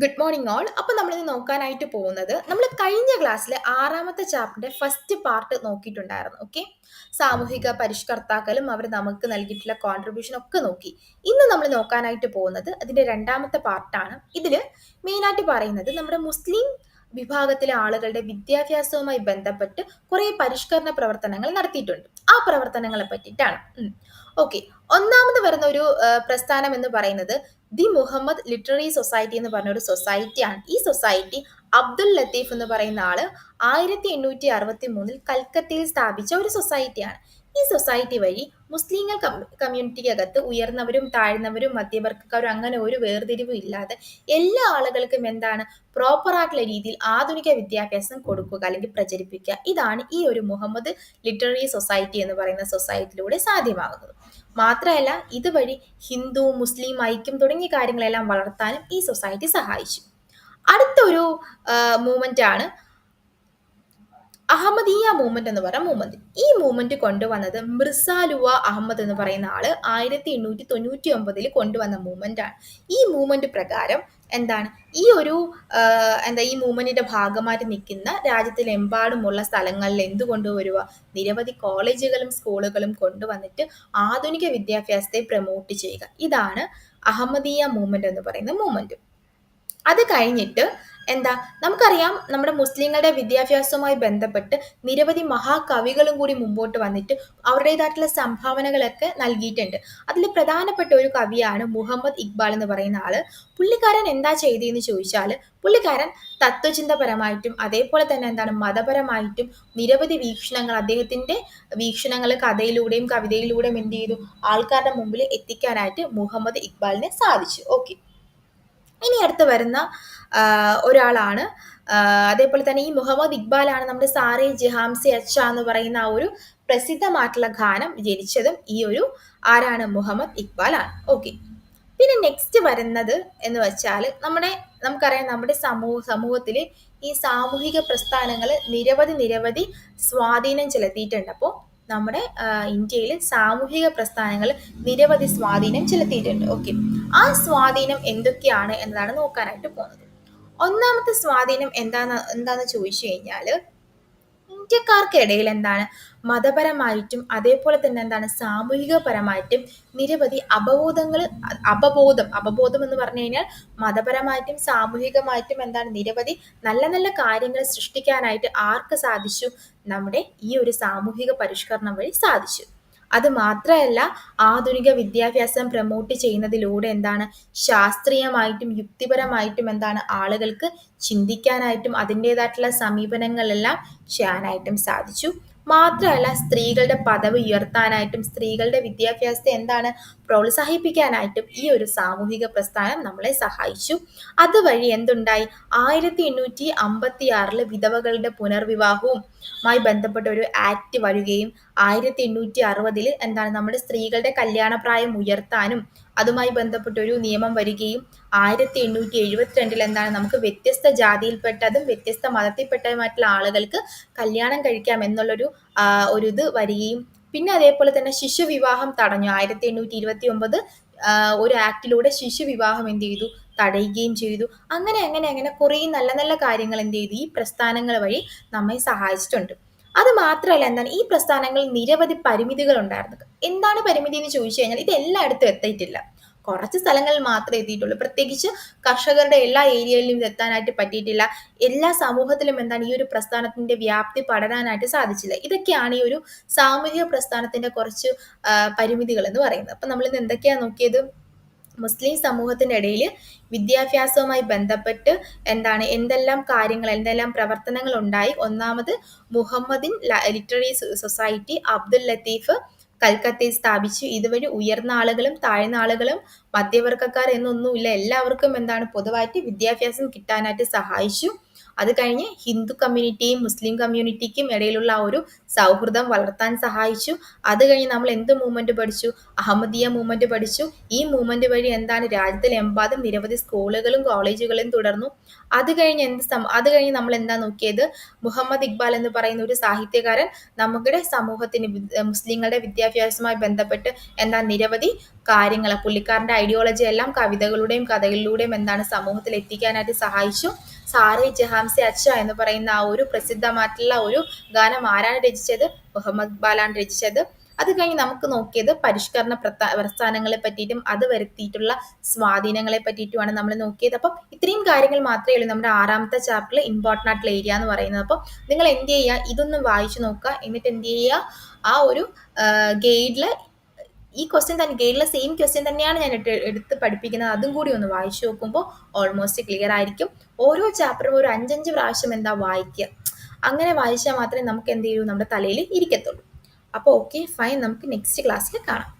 Good morning all അപ്പോൾ നമ്മളിന്ന് നോക്കാനായിട്ട് പോകുന്നത് നമ്മൾ കഴിഞ്ഞ ക്ലാസ്സിൽ ആറാമത്തെ ചാപ്റ്ററിന്റെ ഫസ്റ്റ് പാർട്ട് നോക്കിയിട്ടുണ്ടായിരുന്നു ഓക്കെ സാമൂഹിക പരിഷ്കർത്താക്കളും അവർ നമുക്ക് നൽകിയിട്ടുള്ള കോൺട്രിബ്യൂഷൻ ഒക്കെ നോക്കി. ഇന്ന് നമ്മൾ നോക്കാനായിട്ട് പോകുന്നത് അതിന്റെ രണ്ടാമത്തെ പാർട്ടാണ് ഇതിൽ മെയിനായിട്ട് പറയുന്നത് നമ്മുടെ മുസ്ലിം വിഭാഗത്തിലെ ആളുകളുടെ വിദ്യാഭ്യാസവുമായി ബന്ധപ്പെട്ട് കുറേ പരിഷ്കരണ പ്രവർത്തനങ്ങൾ നടത്തിയിട്ടുണ്ട്. ആ പ്രവർത്തനങ്ങളെ പറ്റിയിട്ടാണ്. ഓക്കെ ഒന്നാമത് വരുന്ന ഒരു പ്രസ്ഥാനം എന്ന് പറയുന്നത് ദി മുഹമ്മദ് ലിറ്റററി സൊസൈറ്റി എന്ന് പറഞ്ഞ ഒരു സൊസൈറ്റിയാണ്. ഈ സൊസൈറ്റി അബ്ദുൽ ലത്തീഫ് എന്ന് പറയുന്ന ആൾ ആയിരത്തി എണ്ണൂറ്റി അറുപത്തി മൂന്നിൽ കൽക്കത്തയിൽ സ്ഥാപിച്ച ഒരു സൊസൈറ്റിയാണ്. ഈ സൊസൈറ്റി വഴി മുസ്ലിങ്ങൾ കമ്മ്യൂണിറ്റിക്കകത്ത് ഉയർന്നവരും താഴ്ന്നവരും മധ്യവർഗക്കാരും അങ്ങനെ ഒരു വേർതിരിവും ഇല്ലാതെ എല്ലാ ആളുകൾക്കും എന്താണ് പ്രോപ്പർ ആയിട്ടുള്ള രീതിയിൽ ആധുനിക വിദ്യാഭ്യാസം കൊടുക്കുക അല്ലെങ്കിൽ പ്രചരിപ്പിക്കുക. ഇതാണ് ഈ ഒരു മുഹമ്മദ് ലിറ്റററി സൊസൈറ്റി എന്ന് പറയുന്ന സൊസൈറ്റിയിലൂടെ സാധ്യമാകുന്നത്. മാത്രമല്ല ഇതുവഴി ഹിന്ദു മുസ്ലിം ഐക്യം തുടങ്ങിയ കാര്യങ്ങളെല്ലാം വളർത്താനും ഈ സൊസൈറ്റി സഹായിച്ചു. അടുത്തൊരു മൂവ്മെന്റ് ആണ് അഹമ്മദീയ മൂവ്മെന്റ് എന്ന് പറയുന്ന മൂവ്മെന്റ് ഈ മൂവ്മെന്റ് കൊണ്ടുവന്നത് മിർസാലുവ അഹമ്മദ് എന്ന് പറയുന്ന ആൾ ആയിരത്തി എണ്ണൂറ്റി തൊണ്ണൂറ്റി ഒമ്പതിൽ കൊണ്ടുവന്ന മൂവ്മെന്റ് ആണ്. ഈ മൂവ്മെന്റ് പ്രകാരം എന്താണ്? ഈ ഒരു എന്താ ഈ മൂവ്മെന്റിന്റെ ഭാഗമായിട്ട് നിൽക്കുന്ന രാജ്യത്തിലെമ്പാടുമുള്ള സ്ഥലങ്ങളിൽ എന്ത് കൊണ്ടുവരിക നിരവധി കോളേജുകളും സ്കൂളുകളും കൊണ്ടുവന്നിട്ട് ആധുനിക വിദ്യാഭ്യാസത്തെ പ്രൊമോട്ട് ചെയ്യുക. ഇതാണ് അഹമ്മദീയ മൂവ്മെന്റ് എന്ന് പറയുന്ന മൂവ്മെന്റ് അത് കഴിഞ്ഞിട്ട് എന്താ നമുക്കറിയാം നമ്മുടെ മുസ്ലിങ്ങളുടെ വിദ്യാഭ്യാസവുമായി ബന്ധപ്പെട്ട് നിരവധി മഹാകവികളും കൂടി മുമ്പോട്ട് വന്നിട്ട് അവരുടേതായിട്ടുള്ള സംഭാവനകളൊക്കെ നൽകിയിട്ടുണ്ട്. അതിൽ പ്രധാനപ്പെട്ട ഒരു കവിയാണ് മുഹമ്മദ് ഇക്ബാൽ എന്ന് പറയുന്ന ആൾ. പുള്ളിക്കാരൻ എന്താ ചെയ്തതെന്ന് ചോദിച്ചാൽ പുള്ളിക്കാരൻ തത്വചിന്തപരമായിട്ടും അതേപോലെ തന്നെ എന്താണ് മതപരമായിട്ടും നിരവധി വീക്ഷണങ്ങൾ അദ്ദേഹത്തിന്റെ വീക്ഷണങ്ങൾ കഥയിലൂടെയും കവിതയിലൂടെയും എന്ത് ചെയ്തു? ആൾക്കാരുടെ മുമ്പിൽ എത്തിക്കാനായിട്ട് മുഹമ്മദ് ഇക്ബാലിന് സാധിച്ചു. ഓക്കെ. ഇനി അടുത്ത് വരുന്ന ഒരാളാണ്. അതേപോലെ തന്നെ ഈ മുഹമ്മദ് ഇക്ബാലാണ് നമ്മുടെ സാറെ ജിഹാംസി അച്ച എന്ന് പറയുന്ന ആ ഒരു പ്രസിദ്ധമായിട്ടുള്ള ഗാനം ജനിച്ചതും ഈ ഒരു ആരാണ്? മുഹമ്മദ് ഇക്ബാൽ ആണ് ഓക്കെ. പിന്നെ നെക്സ്റ്റ് വരുന്നത് എന്ന് വെച്ചാൽ നമ്മുടെ നമുക്കറിയാം നമ്മുടെ സമൂഹ സമൂഹത്തിൽ ഈ സാമൂഹിക പ്രസ്ഥാനങ്ങൾ നിരവധി നിരവധി സ്വാധീനം ചെലുത്തിയിട്ടുണ്ട്. അപ്പോൾ നമ്മുടെ ഇന്ത്യയിൽ സാമൂഹിക പ്രസ്ഥാനങ്ങൾ നിരവധി സ്വാധീനം ചെലുത്തിയിട്ടുണ്ട്. ഓക്കെ ആ സ്വാധീനം എന്തൊക്കെയാണ് എന്നതാണ് നോക്കാനായിട്ട് പോകുന്നത്. ഒന്നാമത്തെ സ്വാധീനം എന്താന്ന് എന്താന്ന് ചോദിച്ചു കഴിഞ്ഞാൽ ഇന്ത്യക്കാർക്കിടയിൽ എന്താണ് മതപരമായിട്ടും അതേപോലെ തന്നെ എന്താണ് സാമൂഹികപരമായിട്ടും നിരവധി അപബോധങ്ങൾ അപബോധം അപബോധം എന്ന് പറഞ്ഞു കഴിഞ്ഞാൽ മതപരമായിട്ടും സാമൂഹികമായിട്ടും എന്താണ് നിരവധി നല്ല നല്ല കാര്യങ്ങൾ സൃഷ്ടിക്കാനായിട്ട് ആർക്ക് സാധിച്ചു? നമ്മുടെ ഈ ഒരു സാമൂഹിക പരിഷ്കരണം വഴി സാധിച്ചു. അത് മാത്രമല്ല ആധുനിക വിദ്യാഭ്യാസം പ്രൊമോട്ട് ചെയ്യുന്നതിലൂടെ എന്താണ്? ശാസ്ത്രീയമായിട്ടും യുക്തിപരമായിട്ടും എന്താണ് ആളുകൾക്ക് ചിന്തിക്കാനായിട്ടും അതിന്റെതായിട്ടുള്ള സമീപനങ്ങളെല്ലാം ചെയ്യാനായിട്ടും സാധിച്ചു. മാത്രമല്ല സ്ത്രീകളുടെ പദവി ഉയർത്താനായിട്ടും സ്ത്രീകളുടെ വിദ്യാഭ്യാസത്തെ എന്താണ് പ്രോത്സാഹിപ്പിക്കാനായിട്ടും ഈ ഒരു സാമൂഹിക പ്രസ്ഥാനം നമ്മളെ സഹായിച്ചു. അതുവഴി എന്തുണ്ടായി? ആയിരത്തി എണ്ണൂറ്റി അമ്പത്തി ആറിൽ വിധവകളുടെ പുനർവിവാഹവും മായി ബന്ധപ്പെട്ട ഒരു ആക്ട് വരികയും ആയിരത്തി എണ്ണൂറ്റി അറുപതിൽ എന്താണ് നമ്മുടെ സ്ത്രീകളുടെ കല്യാണപ്രായം ഉയർത്താനും അതുമായി ബന്ധപ്പെട്ട ഒരു നിയമം വരികയും ആയിരത്തി എണ്ണൂറ്റി എഴുപത്തിരണ്ടിൽ എന്താണ് നമുക്ക് വ്യത്യസ്ത ജാതിയിൽപ്പെട്ടതും വ്യത്യസ്ത മതത്തിൽപ്പെട്ടതുമായിട്ടുള്ള ആളുകൾക്ക് കല്യാണം കഴിക്കാം എന്നുള്ളൊരു ഒരു ഇത് വരികയും പിന്നെ അതേപോലെ തന്നെ ശിശുവിവാഹം തടഞ്ഞു. ആയിരത്തി എണ്ണൂറ്റി ഇരുപത്തി ഒമ്പത് ഒരു ആക്ടിലൂടെ ശിശു വിവാഹം എന്ത് ചെയ്തു? തടയുകയും ചെയ്തു. അങ്ങനെ അങ്ങനെ അങ്ങനെ കുറേ നല്ല നല്ല കാര്യങ്ങൾ എന്ത് ചെയ്തു? ഈ പ്രസ്ഥാനങ്ങൾ വഴി നമ്മെ സഹായിച്ചിട്ടുണ്ട്. അത് മാത്രമല്ല എന്താണ്? ഈ പ്രസ്ഥാനങ്ങളിൽ നിരവധി പരിമിതികൾ ഉണ്ടായിരുന്നു എന്താണ് പരിമിതി എന്ന് ചോദിച്ചു കഴിഞ്ഞാൽ ഇത് എല്ലായിടത്തും എത്തിയിട്ടില്ല. കുറച്ച് സ്ഥലങ്ങളിൽ മാത്രമേ എത്തിയിട്ടുള്ളൂ. പ്രത്യേകിച്ച് കർഷകരുടെ എല്ലാ ഏരിയയിലും ഇതെത്താനായിട്ട് പറ്റിയിട്ടില്ല. എല്ലാ സമൂഹത്തിലും എന്താണ് ഈ ഒരു പ്രസ്ഥാനത്തിന്റെ വ്യാപ്തി പടരാനായിട്ട് സാധിച്ചില്ല. ഇതൊക്കെയാണ് ഈ ഒരു സാമൂഹിക പ്രസ്ഥാനത്തിന്റെ കുറച്ച് പരിമിതികൾ എന്ന് പറയുന്നത്. അപ്പൊ നമ്മൾ ഇന്ന് എന്തൊക്കെയാണ് നോക്കിയത്? മുസ്ലിം സമൂഹത്തിന്റെ ഇടയിൽ വിദ്യാഭ്യാസവുമായി ബന്ധപ്പെട്ട് എന്താണ് എന്തെല്ലാം കാര്യങ്ങൾ എന്തെല്ലാം പ്രവർത്തനങ്ങൾ ഉണ്ടായി? ഒന്നാമത് Mohammedan literary society Abdul Latif കൽക്കത്തയിൽ സ്ഥാപിച്ചു ഇതുവഴി ഉയർന്ന ആളുകളും താഴ്ന്ന ആളുകളും മധ്യവർഗക്കാർ എന്നൊന്നുമില്ല. എല്ലാവർക്കും എന്താണ് പൊതുവായിട്ട് വിദ്യാഭ്യാസം കിട്ടാനായിട്ട് സഹായിച്ചു. അത് കഴിഞ്ഞ് ഹിന്ദു കമ്മ്യൂണിറ്റിയും മുസ്ലിം കമ്മ്യൂണിറ്റിക്കും ഇടയിലുള്ള ആ ഒരു സൗഹൃദം വളർത്താൻ സഹായിച്ചു. അത് കഴിഞ്ഞ് നമ്മൾ എന്ത് മൂവ്മെന്റ് പഠിച്ചു? അഹമ്മദീയ മൂവ്മെന്റ് പഠിച്ചു. ഈ മൂവ്മെന്റ് വഴി എന്താണ് രാജ്യത്തിലെമ്പാടും നിരവധി സ്കൂളുകളും കോളേജുകളും തുടർന്നു. അത് കഴിഞ്ഞ് എന്ത് അത് കഴിഞ്ഞ് നമ്മൾ എന്താ നോക്കിയത്? മുഹമ്മദ് ഇക്ബാൽ എന്ന് പറയുന്ന ഒരു സാഹിത്യകാരൻ നമ്മുടെ സമൂഹത്തിന് മുസ്ലിങ്ങളുടെ വിദ്യാഭ്യാസവുമായി ബന്ധപ്പെട്ട് എന്താ നിരവധി കാര്യങ്ങൾ പുള്ളിക്കാരന്റെ ഐഡിയോളജി എല്ലാം കവിതകളുടെയും കഥകളിലൂടെയും എന്താണ് സമൂഹത്തിൽ എത്തിക്കാനായിട്ട് സഹായിച്ചു. സാറെ ജഹാംസെ അച്ച എന്ന് പറയുന്ന ആ ഒരു പ്രസിദ്ധമായിട്ടുള്ള ഒരു ഗാനം ആരാണ് രചിച്ചത്? മുഹമ്മദ് ഇക്ബാലാണ് രചിച്ചത്. അത് കഴിഞ്ഞ് നമുക്ക് നോക്കിയത് പരിഷ്കരണ പ്രസ്ഥാനങ്ങളെ പറ്റിയിട്ടും അത് വരുത്തിയിട്ടുള്ള സ്വാധീനങ്ങളെ പറ്റിയിട്ടുമാണ് നമ്മൾ നോക്കിയത്. അപ്പം ഇത്രയും കാര്യങ്ങൾ മാത്രമേ ഉള്ളൂ നമ്മുടെ ആറാമത്തെ ചാപ്റ്ററിൽ ഇമ്പോർട്ടന്റ് ആയിട്ടുള്ള ഏരിയ എന്ന് പറയുന്നത്. അപ്പം നിങ്ങൾ എന്ത് ചെയ്യുക? ഇതൊന്ന് വായിച്ചു നോക്കുക. എന്നിട്ട് എന്ത് ചെയ്യുക? ആ ഒരു ഗൈഡിൽ ഈ ക്വസ്റ്റ്യൻ തന്നെ ഗൈഡിലെ സെയിം ക്വസ്റ്റ്യൻ തന്നെയാണ് ഞാൻ എടുത്ത് പഠിപ്പിക്കുന്നത്. അതും കൂടി ഒന്ന് വായിച്ചു നോക്കുമ്പോൾ ഓൾമോസ്റ്റ് ക്ലിയർ ആയിരിക്കും. ഓരോ ചാപ്റ്ററും ഒരു അഞ്ചഞ്ച് പ്രാവശ്യം എന്താ വായിക്കുക അങ്ങനെ വായിച്ചാൽ മാത്രമേ നമുക്ക് എന്ത് ചെയ്യൂ? നമ്മുടെ തലയിൽ ഇരിക്കത്തുള്ളൂ. അപ്പോൾ ഓക്കെ ഫൈൻ നമുക്ക് നെക്സ്റ്റ് ക്ലാസ്സിൽ കാണാം.